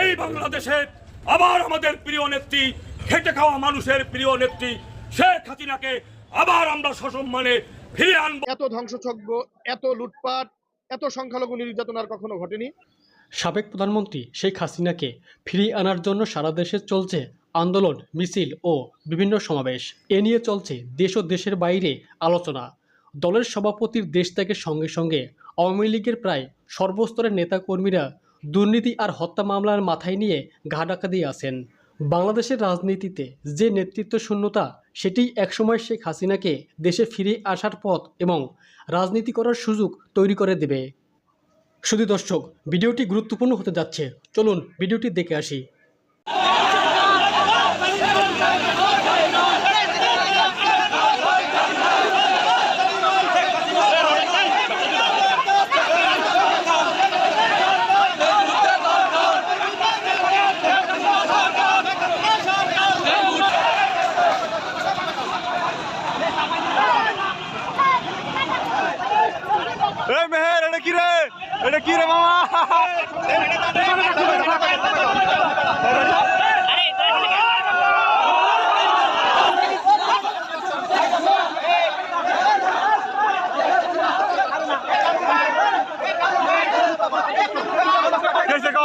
এই বাংলাদেশে আবার আমাদের প্রিয় নেত্রী, খেটে খাওয়া মানুষের প্রিয় নেত্রী শেখ হাসিনাকে আবার আমরা সসম্মানে ফিরে আনব। এত ধ্বংসযজ্ঞ, এত লুটপাট এত সংখ্যালঘু নির্যাতন আর কখনো ঘটেনি? সাবেক প্রধানমন্ত্রী শেখ হাসিনাকে ফিরিয়ে আনার জন্য সারা দেশে চলছে আন্দোলন, মিছিল ও বিভিন্ন সমাবেশ। এ নিয়ে চলছে দেশ ও দেশের বাইরে আলোচনা। দলের সভাপতির দেশ ত্যাগের সঙ্গে সঙ্গে আওয়ামী লীগের প্রায় সর্বস্তরের নেতাকর্মীরা দুর্নীতি আর হত্যা মামলার মাথায় নিয়ে ঘা ডাকা দিয়ে আছেন। বাংলাদেশের রাজনীতিতে যে নেতৃত্ব শূন্যতা সেটি একসময় শেখ হাসিনাকে দেশে ফিরে আসার পথ এবং রাজনীতি করার সুযোগ তৈরি করে দেবে। শুধু দর্শক, ভিডিওটি গুরুত্বপূর্ণ হতে যাচ্ছে। চলুন ভিডিওটি দেখে আসি। এই মেহের এটা কি রে? এটা কি রে মামা? কেসে কো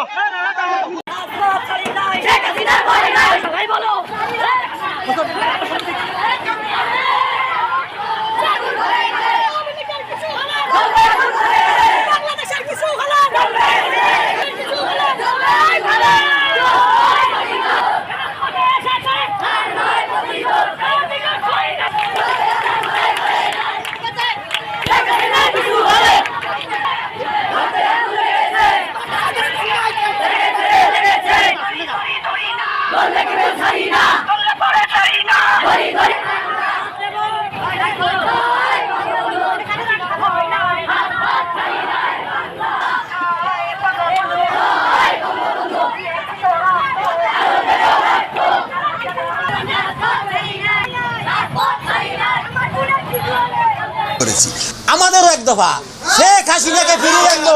করেছি। আমাদেরও এক দফা। শেখ হাসিনাকে ফিরিয়ে আনব।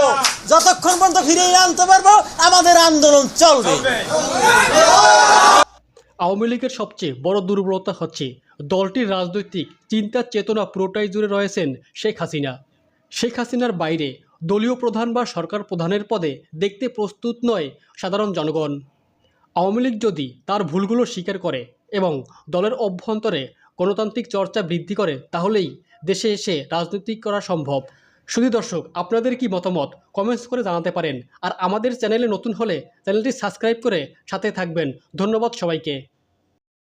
যতক্ষণ পর্যন্ত ফিরিয়ে আনতে পারব, আমাদের আন্দোলন চলবে। আওয়ামী লীগের সবচেয়ে বড় দুর্বলতা হচ্ছে দলটির রাজনৈতিক চিন্তা চেতনা পুরোটাই জুড়ে রয়েছেন শেখ হাসিনা। শেখ হাসিনার বাইরে দলীয় প্রধান বা সরকার প্রধানের পদে দেখতে প্রস্তুত নয় সাধারণ জনগণ। আওয়ামী লীগ যদি তার ভুলগুলো স্বীকার করে এবং দলের অভ্যন্তরে গণতান্ত্রিক চর্চা বৃদ্ধি করে, তাহলেই দেশে এসে রাজনীতি করা সম্ভব। শুধু দর্শক, আপনাদের কি মতামত? কমেন্টস করে জানাতে পারেন। আর আমাদের চ্যানেলে নতুন হলে চ্যানেলটি সাবস্ক্রাইব করে সাথে থাকবেন। ধন্যবাদ সবাইকে।